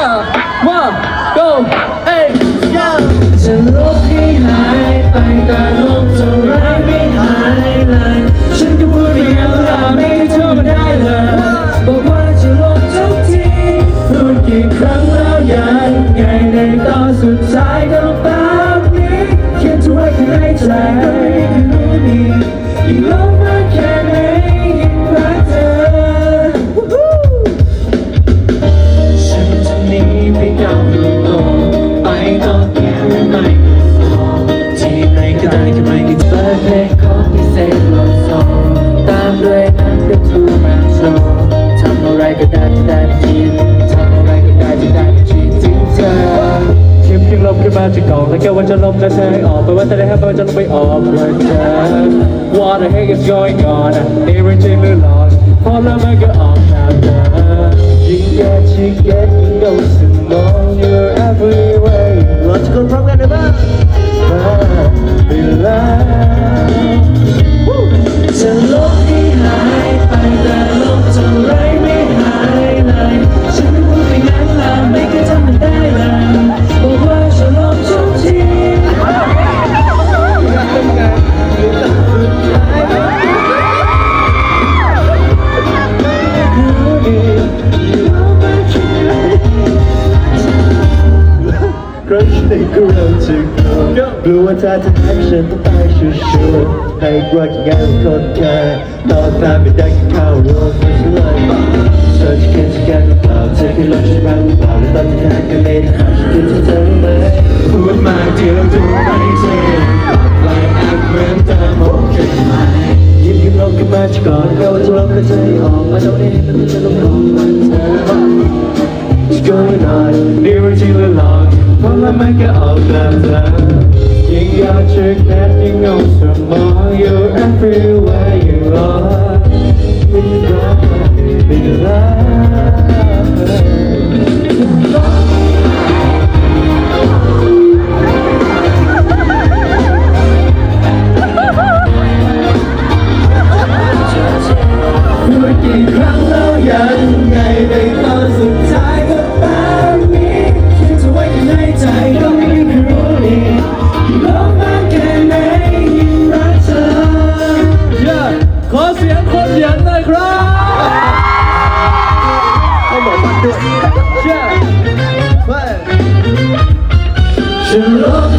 na, ma, go! ำอะไรก็ได้ที่ได้ทีทำอะไรก็ได้ที่ได้ทีถึงเธอคิมยังลบขึ้นมาจากกล่องแล้วแกว่าจะลบกระเทยออกไปว่าจะได้ให้ไปว่าจะลบไปออกเพื่อเธอ What the heck is going on นี่เรื่องจริงหรือหลอกพอแล้วมันก็ออกมาเธอยิ่งแไม่เคยทำมันได้เลยบอกว่าจะลบทุกทีรู้ดีอยู่มาแค่ไหน Crush ในกระจึงกลัวว่าเธอจะทักฉันต้องไปชัวร์ ให้กลัวแค่งานคนแค่ตอนตามไม่ได้ก็เข้าโรงพยาบาลยเธอจะแค่จะแค่หรือเปล่าเธอแค่ลองฉันบ้างหรือเปล่าแล้วตอนที่แค่กันเลยนะฉันคิดถึงเธอไหมพูดมาเดียวดูไม่เจอไล่แอคเหมือนเดิมโอเคไหมยิ้มยิ้มลงขึ้นมาจะก่อนเราจะลองกระเทยออกมาตรงนี้มันจะลงของมันเธอ What's going on นี่มันจริงหรือหลอกเพราะละมันก็ออกตามเธอ ยิ่งอยากจะแค่ยิ่งเอาสมอง You're everywhere จะ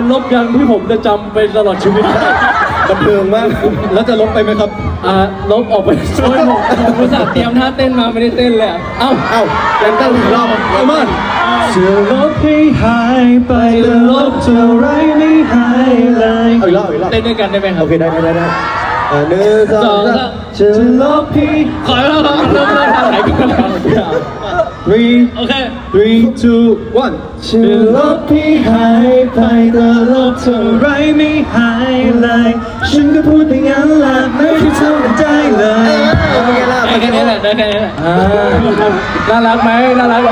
เป็นลบยังที่ผมจะจำไปตลอดชีวิตบันเทิงมาก แล้วจะลบไปไหมครับ อ่าลบออกไปช่วยผมผมอุตส่าห์เตรียมท่าเต้นมาไม่ได้เต้นเลยอะเอ้าเอ้าแรงตั้งอีกรอบเอามันจะลบให้หายไปแต่ลบเท่าไรไม่หายเลยเอาอีกรอบเอาอีกรอบเต้นด้วยกันได้ไหมครัโอบเคได้ได้ได้ได้อ่าหนึ่งสองสามจะลบให้ขอแล้วเราเริ่มเริ่มทางไหนกันแล้ว three โอเค three two one จะลบให้หายไปแต่ลบเท่าไรไม่หายเลยฉันก็พูดไปงั้นแหละไม่ได้ทำได้เลยเป็นไงล่ะได้แค่นี้แหละได้แค่นี้แหละอ่าน่ารักไหมน่ารักไหม